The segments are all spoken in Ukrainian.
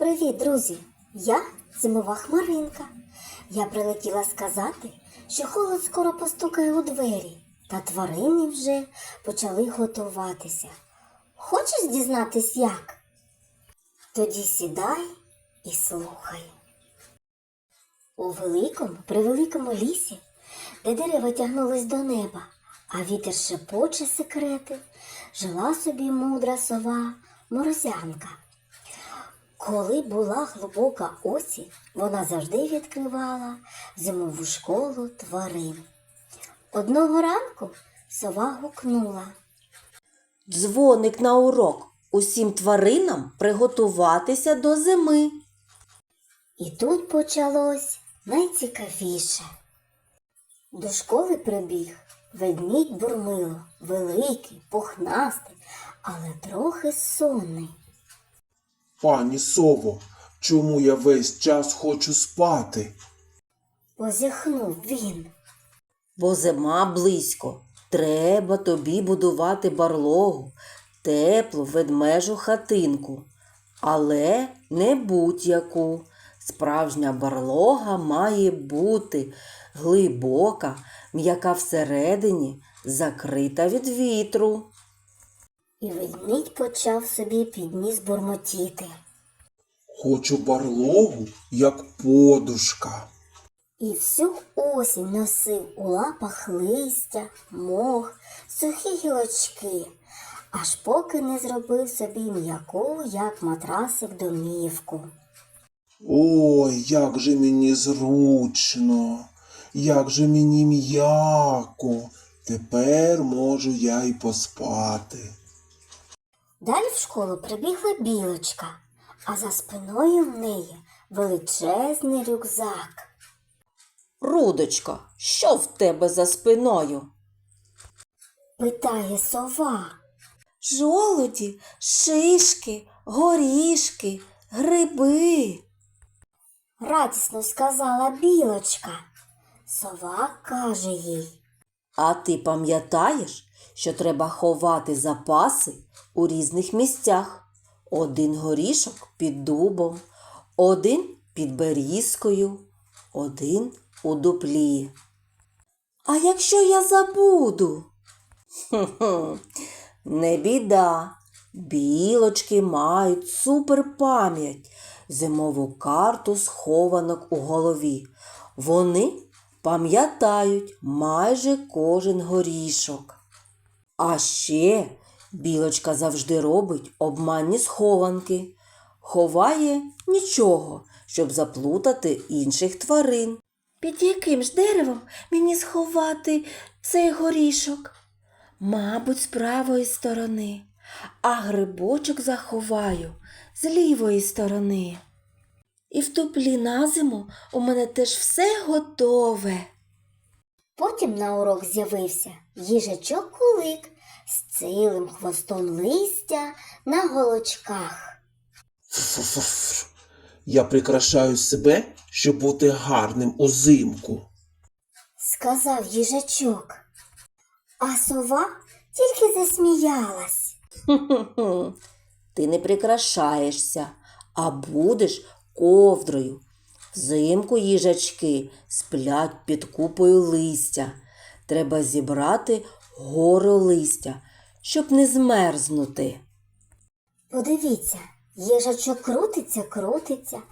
Привіт, друзі! Я зимова хмаринка. Я прилетіла сказати, що холод скоро постукає у двері, та тварини вже почали готуватися. Хочеш дізнатись як? Тоді сідай і слухай. У великому, превеликому лісі, де дерева тягнулись до неба, а вітер шепоче секрети, жила собі мудра сова морозянка. Коли була глибока осінь, вона завжди відкривала зимову школу тварин. Одного ранку сова гукнула. Дзвоник на урок. Усім тваринам приготуватися до зими. І тут почалось найцікавіше. До школи прибіг ведмідь бурмило, великий, пухнастий, але трохи сонний. Пані сово, чому я весь час хочу спати? Позіхнув він. Бо зима близько. Треба тобі будувати барлогу, теплу ведмежу хатинку. Але не будь-яку. Справжня барлога має бути глибока, м'яка всередині, закрита від вітру. І ведмідь почав собі підніс бурмотіти. Хочу барлогу, як подушка. І всю осінь носив у лапах листя, мох, сухі гілочки, аж поки не зробив собі м'яку, як матрасик домівку. Ой, як же мені зручно, як же мені м'яко. Тепер можу я й поспати. Далі в школу прибігла білочка, а за спиною в неї величезний рюкзак. Рудочко, що в тебе за спиною? Питає сова. Жолуді, шишки, горішки, гриби. Радісно сказала білочка. Сова каже їй. А ти пам'ятаєш, що треба ховати запаси у різних місцях? Один горішок під дубом, один під берізкою, один у дуплі. А якщо я забуду? Хм-хм, не біда. Білочки мають суперпам'ять, зимову карту схованок у голові. Вони пам'ятають майже кожен горішок. А ще білочка завжди робить обманні схованки, ховає нічого, щоб заплутати інших тварин. Під яким ж деревом мені сховати цей горішок? Мабуть, з правої сторони, а грибочок заховаю з лівої сторони. І в туплі на зиму у мене теж все готове. Потім на урок з'явився їжачок кулик з цілим хвостом листя на голочках. Фу-фу-фу. Я прикрашаю себе, щоб бути гарним узимку. Сказав їжачок. А сова тільки засміялась. Хм-хм-хм. Ти не прикрашаєшся, а будеш ковдрою. Взимку їжачки сплять під купою листя. Треба зібрати гору листя, щоб не змерзнути. Подивіться, їжачок крутиться, крутиться,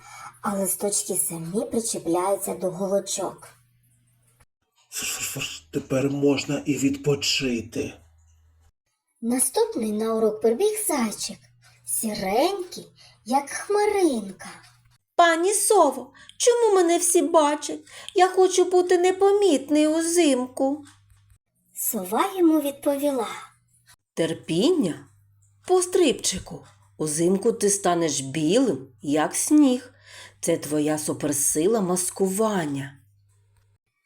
а листочки самі причіпляються до голочок. Тепер можна і відпочити. Наступний на урок прибіг зайчик, сіренький, як хмаринка. Пані Сово, чому мене всі бачать? Я хочу бути непомітний узимку. Сова йому відповіла. Терпіння? Пострибчику, узимку ти станеш білим, як сніг. Це твоя суперсила маскування.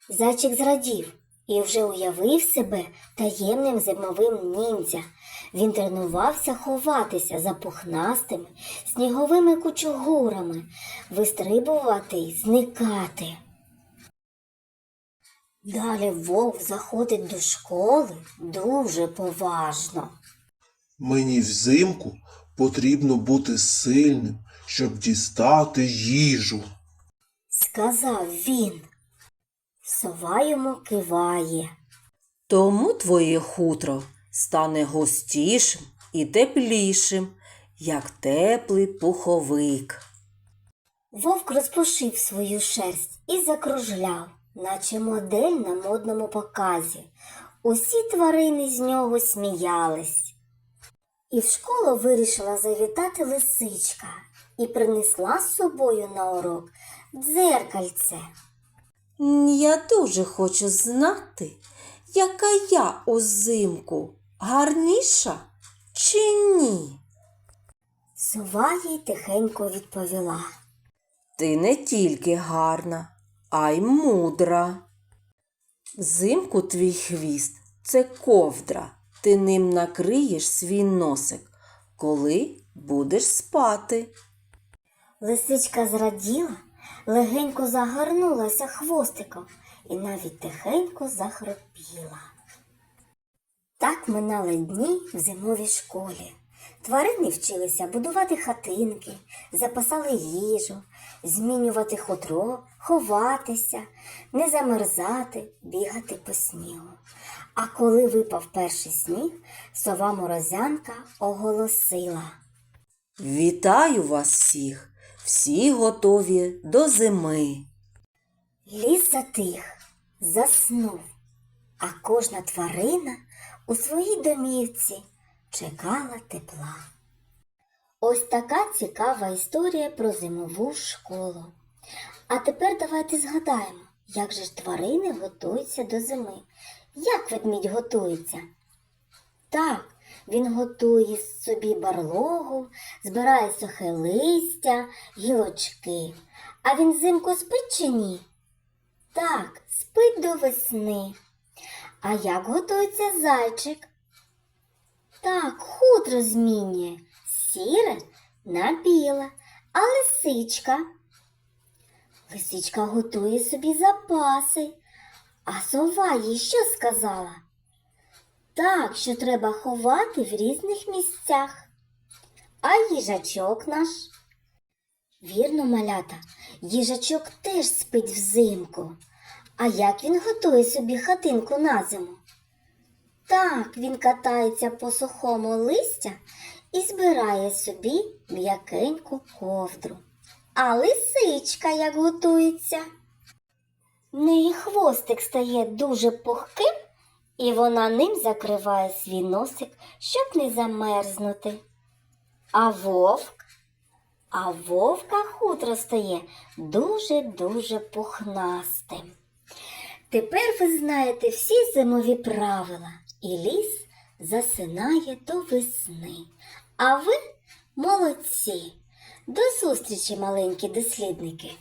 Зайчик зрадів і вже уявив себе таємним зимовим ніндзя. Він тренувався ховатися за пухнастими сніговими кучугурами, вистрибувати й зникати. Далі вовк заходить до школи дуже поважно. Мені взимку потрібно бути сильним, щоб дістати їжу. сказав він. Сова йому киває. Тому твоє хутро стане густішим і теплішим, як теплий пуховик. Вовк розпушив свою шерсть і закружляв, наче модель на модному показі. Усі тварини з нього сміялись. І в школу вирішила завітати лисичка і принесла з собою на урок дзеркальце. Я дуже хочу знати, яка я узимку гарніша чи ні. Сова їй тихенько відповіла. Ти не тільки гарна, а й мудра. Взимку твій хвіст це ковдра. Ти ним накриєш свій носик, коли будеш спати. Лисичка зраділа, легенько загорнулася хвостиком і навіть тихенько захропіла. Так минали дні в зимовій школі. Тварини вчилися будувати хатинки, запасали їжу, змінювати хутро, ховатися, не замерзати, бігати по снігу. А коли випав перший сніг, сова морозянка оголосила. Вітаю вас всіх! Всі готові до зими. Ліс затих, заснув, а кожна тварина у своїй домівці чекала тепла. Ось така цікава історія про зимову школу. А тепер давайте згадаємо, як же ж тварини готуються до зими. Як ведмідь готується? Так, він готує собі барлогу, збирає сухе листя, гілочки. А він взимку спить чи ні? Так, спить до весни. А як готується зайчик? Так, хутро змінює сіре на біле, а лисичка. Лисичка готує собі запаси. А сова їй що сказала? Так, що треба ховати в різних місцях. А їжачок наш? Вірно, малята, їжачок теж спить взимку. А як він готує собі хатинку на зиму? Так, він катається по сухому листя і збирає собі м'якеньку ковдру. А лисичка як готується? Неї хвостик стає дуже пухким, і вона ним закриває свій носик, щоб не замерзнути. А вовк? А вовка хутро стає дуже-дуже пухнастим. Тепер ви знаєте всі зимові правила, і ліс засинає до весни. А ви молодці! До зустрічі, маленькі дослідники!